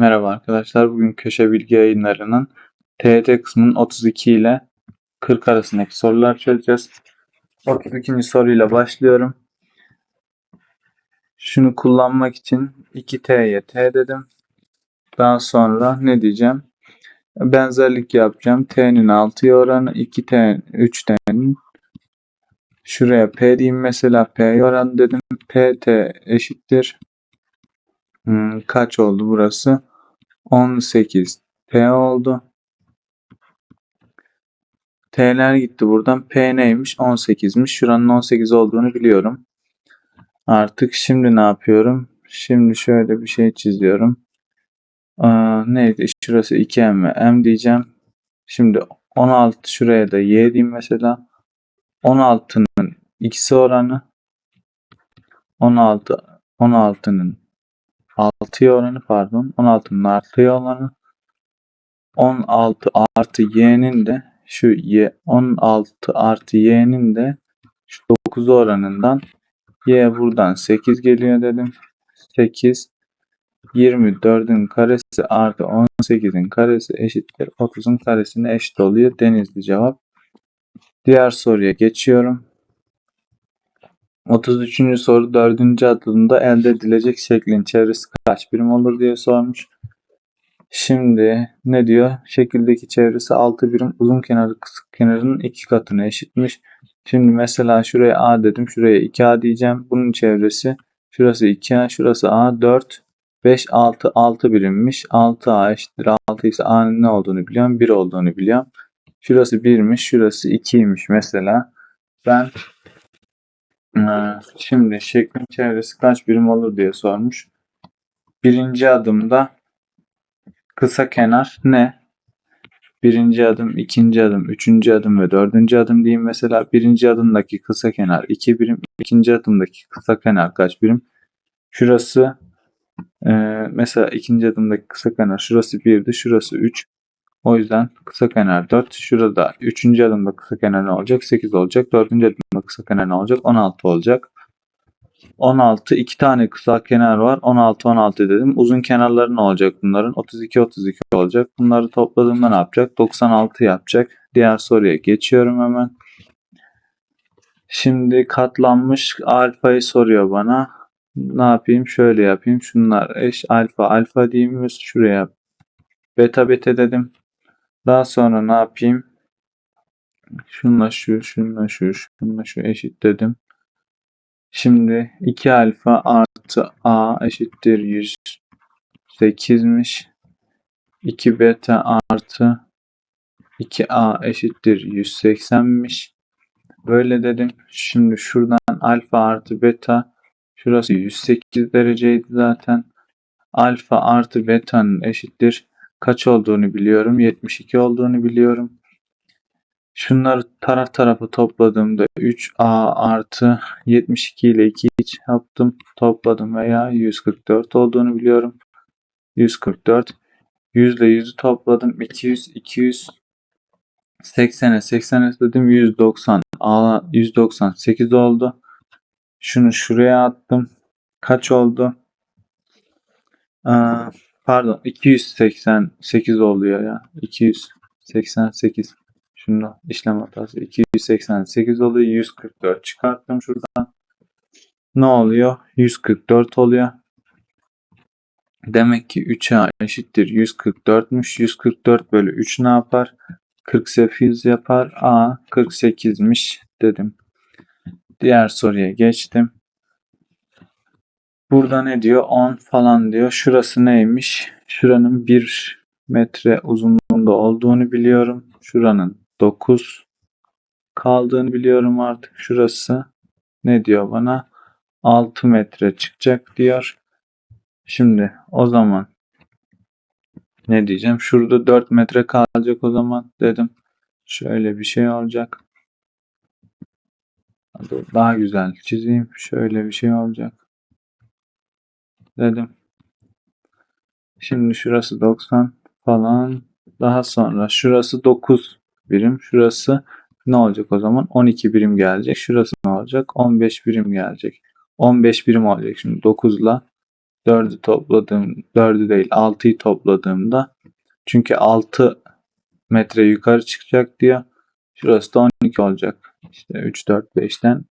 Merhaba arkadaşlar. Bugün köşe bilgi yayınlarının TYT kısmının 32 ile 40 arasındaki sorular çözeceğiz. 32. soruyla başlıyorum. Şunu kullanmak için 2T'ye T dedim. Daha sonra ne diyeceğim? Benzerlik yapacağım. T'nin 6'ya oranı 2T 3T'nin şuraya P diyeyim mesela P oranı dedim. PT eşittir. Hmm, kaç oldu burası? 18 P oldu. T'ler gitti buradan. P neymiş? 18'miş. Şuranın 18 olduğunu biliyorum. Artık şimdi ne yapıyorum? Şimdi şöyle bir şey çiziyorum. Aa, neydi? Şurası 2M ve M diyeceğim. Şimdi 16 şuraya da Y diyeyim mesela. 16'nın x'i oranı 16 16'nın 6'ya oranı pardon 16'nın artıya oranı 16 artı y'nin de şu y 16 artı y'nin de şu 9 oranından y buradan 8 geliyor dedim. 8 24'ün karesi artı 18'in karesi eşittir 30'un karesine eşit oluyor. Denizli cevap. Diğer soruya geçiyorum. 33. soru 4. adımda elde edilecek şeklin çevresi kaç birim olur diye sormuş. Şimdi ne diyor? Şekildeki çevresi 6 birim uzun kenarı kısık kenarının iki katına eşitmiş. Şimdi mesela şuraya A dedim. Şuraya 2A diyeceğim. Bunun çevresi şurası 2A, şurası A 4, 5, 6, 6 birimmiş. 6A eşittir 6 ise A'nın ne olduğunu biliyorum. 1 olduğunu biliyorum. Şurası 1'miş, şurası 2'ymiş mesela. Ben şimdi şeklin çevresi kaç birim olur diye sormuş. Birinci adımda kısa kenar ne? Birinci adım, ikinci adım, üçüncü adım ve dördüncü adım diyeyim mesela. Birinci adımdaki kısa kenar 2 birim. ikinci adımdaki kısa kenar kaç birim? Şurası e, mesela ikinci adımdaki kısa kenar şurası 1'di. Şurası 3. O yüzden kısa kenar 4. Şurada üçüncü adımda kısa kenar ne olacak? 8 olacak. Dördüncü adımda kısa kenar ne olacak? 16 olacak. 16 iki tane kısa kenar var. 16 16 dedim. Uzun kenarları ne olacak bunların? 32 32 olacak. Bunları topladığımda ne yapacak? 96 yapacak. Diğer soruya geçiyorum hemen. Şimdi katlanmış alfayı soruyor bana. Ne yapayım? Şöyle yapayım. Şunlar eş alfa alfa diyeyim. Şuraya beta beta dedim. Daha sonra ne yapayım? Şunla şu, şunla şu, şunla şu eşit dedim. Şimdi 2 alfa artı a eşittir 108'miş. 2 beta artı 2a eşittir 180'miş. Böyle dedim. Şimdi şuradan alfa artı beta şurası 108 dereceydi zaten. Alfa artı beta'nın eşittir kaç olduğunu biliyorum. 72 olduğunu biliyorum. Şunları taraf tarafa topladığımda 3a artı 72 ile 2 iç yaptım. Topladım veya 144 olduğunu biliyorum. 144. 100 ile 100'ü topladım. 200, 200. 80'e 80'e dedim 190. A 198 oldu. Şunu şuraya attım. Kaç oldu? Aa, pardon 288 oluyor ya. 288. Şunu işlem hatası 288 oluyor. 144 çıkarttım şuradan. Ne oluyor? 144 oluyor. Demek ki 3A eşittir 144'müş. 144 bölü 3 ne yapar? 48 yapar. A 48'miş dedim. Diğer soruya geçtim. Burada ne diyor? 10 falan diyor. Şurası neymiş? Şuranın 1 metre uzunluğunda olduğunu biliyorum. Şuranın 9 kaldığını biliyorum artık. Şurası ne diyor bana? 6 metre çıkacak diyor. Şimdi o zaman ne diyeceğim? Şurada 4 metre kalacak o zaman dedim. Şöyle bir şey olacak. Daha güzel çizeyim. Şöyle bir şey olacak. Dedim. Şimdi şurası 90 falan. Daha sonra şurası 9 birim. Şurası ne olacak o zaman? 12 birim gelecek. Şurası ne olacak? 15 birim gelecek. 15 birim olacak şimdi 9 ile 4'ü topladığım 4'ü değil 6'yı topladığımda çünkü 6 metre yukarı çıkacak diyor. Şurası da 12 olacak. İşte 3, 4, 5'ten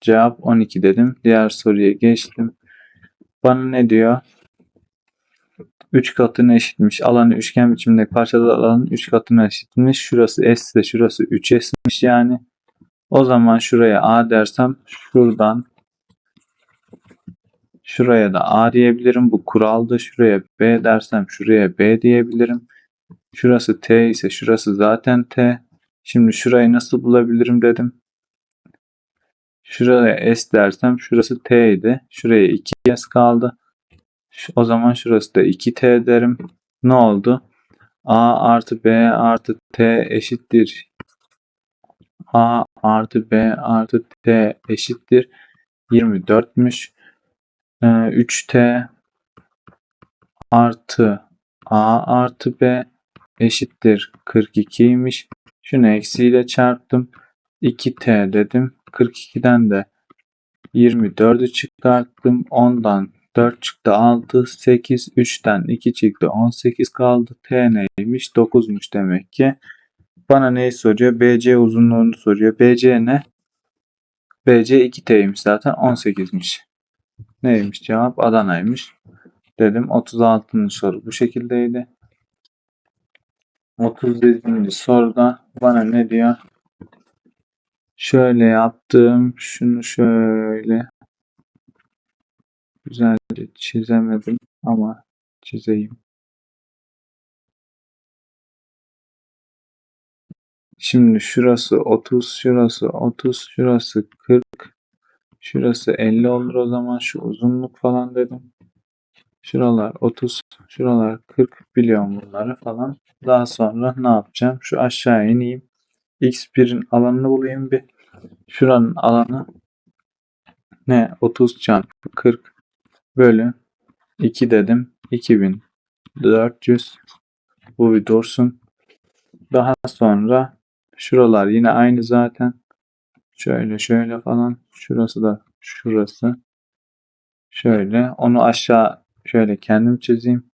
cevap 12 dedim. Diğer soruya geçtim. Bana ne diyor? 3 katına eşitmiş. Alanı üçgen biçimde parçalı alanın 3 katına eşitmiş. Şurası S ise şurası 3S'miş yani. O zaman şuraya A dersem şuradan şuraya da A diyebilirim. Bu kuraldı. Şuraya B dersem şuraya B diyebilirim. Şurası T ise şurası zaten T. Şimdi şurayı nasıl bulabilirim dedim. Şuraya S dersem şurası T idi. Şuraya 2S kaldı. O zaman şurası da 2T derim. Ne oldu? A artı B artı T eşittir. A artı B artı T eşittir. 24'müş. Ee, 3T artı A artı B eşittir 42'ymiş. Şunu eksiyle çarptım. 2T dedim. 42'den de 24'ü çıkarttım. 10'dan 4 çıktı 6, 8, 3'ten 2 çıktı 18 kaldı. T neymiş? 9'muş demek ki. Bana neyi soruyor? BC uzunluğunu soruyor. BC ne? BC 2T'ymiş zaten 18'miş. Neymiş cevap? Adana'ymış. Dedim 36. soru bu şekildeydi. 37. soruda bana ne diyor? Şöyle yaptım. Şunu şöyle güzelce çizemedim ama çizeyim. Şimdi şurası 30, şurası 30, şurası 40, şurası 50 olur o zaman şu uzunluk falan dedim. Şuralar 30, şuralar 40 biliyorum bunları falan. Daha sonra ne yapacağım? Şu aşağı ineyim. X1'in alanını bulayım bir. Şuranın alanı ne? 30 çarpı 40 bölü 2 dedim. 2400 bu bir dursun. Daha sonra şuralar yine aynı zaten. Şöyle şöyle falan. Şurası da şurası. Şöyle. Onu aşağı şöyle kendim çizeyim.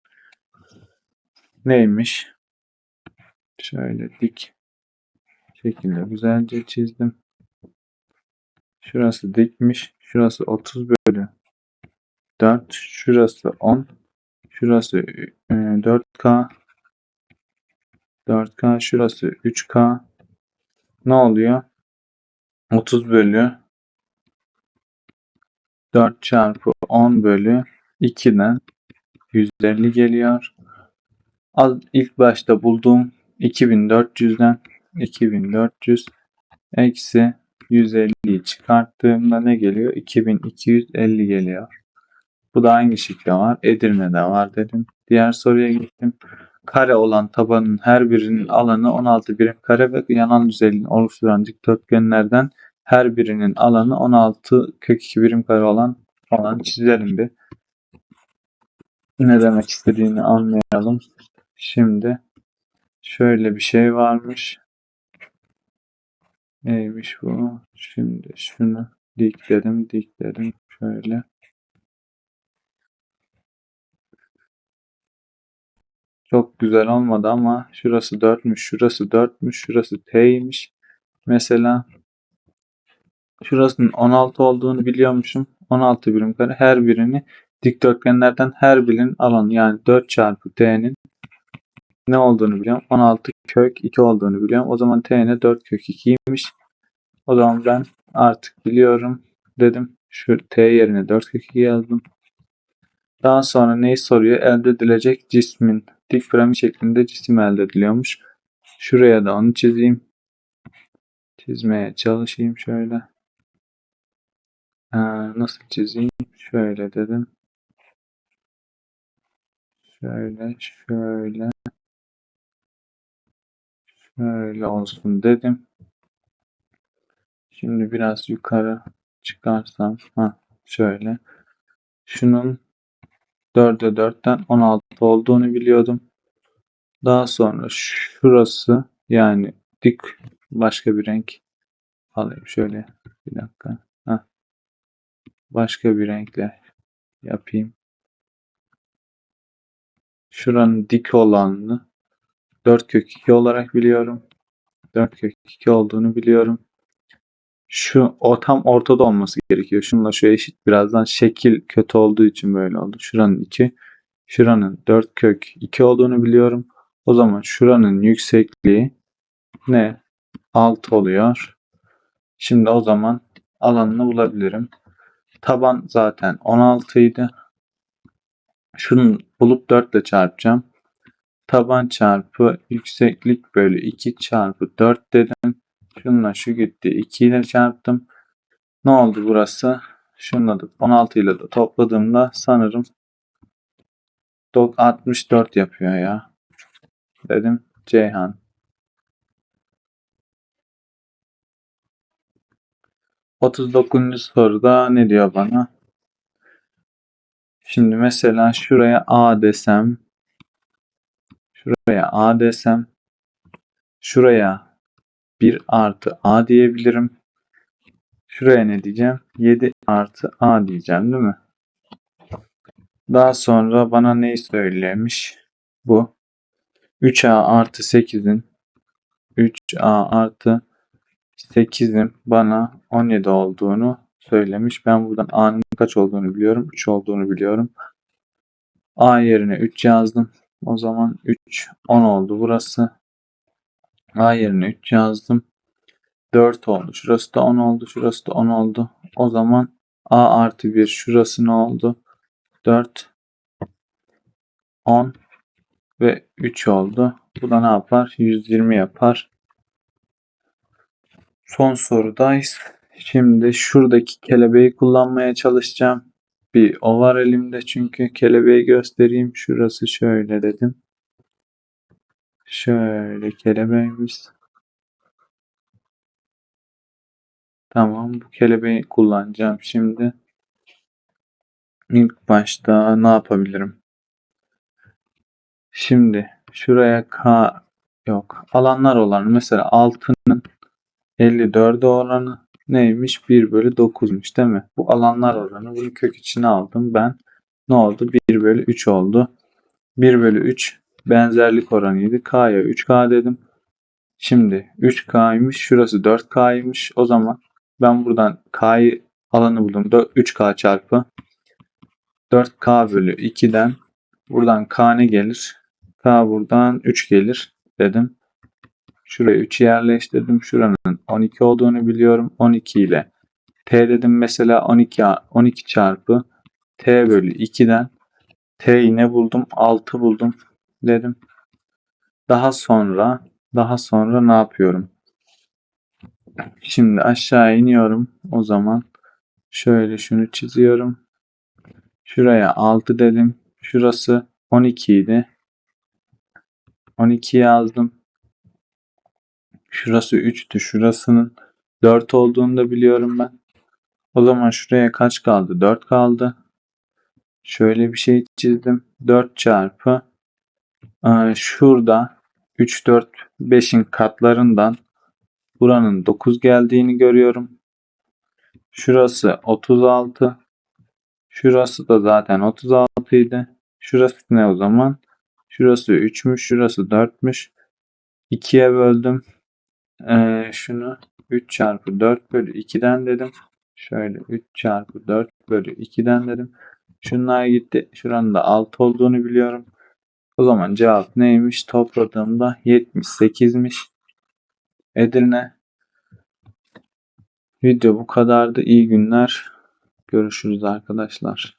Neymiş? Şöyle dik şekilde güzelce çizdim. Şurası dikmiş. Şurası 30 bölü 4. Şurası 10. Şurası e, 4K. 4K. Şurası 3K. Ne oluyor? 30 bölü 4 çarpı 10 bölü 2'den 150 geliyor. Az ilk başta bulduğum 2400'den 2400 eksi 150'yi çıkarttığımda ne geliyor? 2250 geliyor. Bu da hangi şıkta var? Edirne'de var dedim. Diğer soruya gittim. Kare olan tabanın her birinin alanı 16 birim kare ve yanan yüzeyini oluşturan dikdörtgenlerden her birinin alanı 16 kök 2 birim kare olan falan çizelim bir. Ne demek istediğini anlayalım. Şimdi şöyle bir şey varmış. Neymiş bu? Şimdi şunu dikledim, dikledim. Şöyle. Çok güzel olmadı ama şurası 4'müş, şurası 4'müş, şurası T'ymiş. Mesela şurasının 16 olduğunu biliyormuşum. 16 birim kare. Her birini dikdörtgenlerden her birinin alanı yani 4 çarpı T'nin ne olduğunu biliyorum. 16 kök 2 olduğunu biliyorum. O zaman T'ne 4 kök 2'ymiş. O zaman ben artık biliyorum dedim. Şu T yerine 4 kök 2 yazdım. Daha sonra neyi soruyor? Elde edilecek cismin dik piramit şeklinde cisim elde ediliyormuş. Şuraya da onu çizeyim. Çizmeye çalışayım şöyle. Ha, nasıl çizeyim? Şöyle dedim. Şöyle, şöyle. Şöyle olsun dedim. Şimdi biraz yukarı çıkarsam. Ha, şöyle. Şunun 4'e 4'ten 16 olduğunu biliyordum. Daha sonra şurası yani dik başka bir renk alayım şöyle bir dakika. Heh. Başka bir renkle yapayım. Şuranın dik olanını 4 kök 2 olarak biliyorum. 4 kök 2 olduğunu biliyorum. Şu o tam ortada olması gerekiyor. Şununla şu eşit. Birazdan şekil kötü olduğu için böyle oldu. Şuranın 2. Şuranın 4 kök 2 olduğunu biliyorum. O zaman şuranın yüksekliği ne? 6 oluyor. Şimdi o zaman alanını bulabilirim. Taban zaten 16 idi. Şunu bulup 4 ile çarpacağım. Taban çarpı yükseklik bölü 2 çarpı 4 dedim. Şununla şu gitti. 2 ile çarptım. Ne oldu burası? Şununla da 16 ile de topladığımda sanırım dok- 64 yapıyor ya. Dedim Ceyhan. 39. soruda ne diyor bana? Şimdi mesela şuraya A desem şuraya A desem şuraya 1 artı A diyebilirim. Şuraya ne diyeceğim? 7 artı A diyeceğim değil mi? Daha sonra bana neyi söylemiş? Bu. 3A artı 8'in 3A artı 8'in bana 17 olduğunu söylemiş. Ben buradan A'nın kaç olduğunu biliyorum. 3 olduğunu biliyorum. A yerine 3 yazdım. O zaman 3 10 oldu burası. A yerine 3 yazdım. 4 oldu. Şurası da 10 oldu. Şurası da 10 oldu. O zaman A artı 1 şurası ne oldu? 4 10 ve 3 oldu. Bu da ne yapar? 120 yapar. Son sorudayız. Şimdi şuradaki kelebeği kullanmaya çalışacağım. Bir o var elimde çünkü kelebeği göstereyim. Şurası şöyle dedim. Şöyle kelebeğimiz. Tamam bu kelebeği kullanacağım şimdi. İlk başta ne yapabilirim? Şimdi şuraya K yok. Alanlar olan mesela 6'nın 54'e oranı neymiş? 1 bölü 9'muş değil mi? Bu alanlar oranı. Bunu kök içine aldım ben. Ne oldu? 1 bölü 3 oldu. 1 bölü 3 benzerlik oranıydı. K'ya 3K dedim. Şimdi 3K'ymış. Şurası 4K'ymış. O zaman ben buradan K'yı alanı buldum. 3K çarpı 4K bölü 2'den buradan K ne gelir? K buradan 3 gelir dedim. Şuraya 3 yerleştirdim. Şuranın 12 olduğunu biliyorum. 12 ile T dedim mesela 12 12 çarpı T bölü 2'den T'yi ne buldum? 6 buldum dedim. Daha sonra daha sonra ne yapıyorum? Şimdi aşağı iniyorum. O zaman şöyle şunu çiziyorum. Şuraya 6 dedim. Şurası 12 idi. 12 yazdım. Şurası 3'tü. Şurasının 4 olduğunu da biliyorum ben. O zaman şuraya kaç kaldı? 4 kaldı. Şöyle bir şey çizdim. 4 çarpı e, şurada 3, 4, 5'in katlarından buranın 9 geldiğini görüyorum. Şurası 36. Şurası da zaten 36 idi. Şurası ne o zaman? Şurası 3'müş. Şurası 4'müş. 2'ye böldüm. Ee, şunu 3 çarpı 4 bölü 2'den dedim. Şöyle 3 çarpı 4 bölü 2'den dedim. Şunlar gitti. Şuranın da 6 olduğunu biliyorum. O zaman cevap neymiş? Topladığımda 78'miş. Edirne. Video bu kadardı. İyi günler. Görüşürüz arkadaşlar.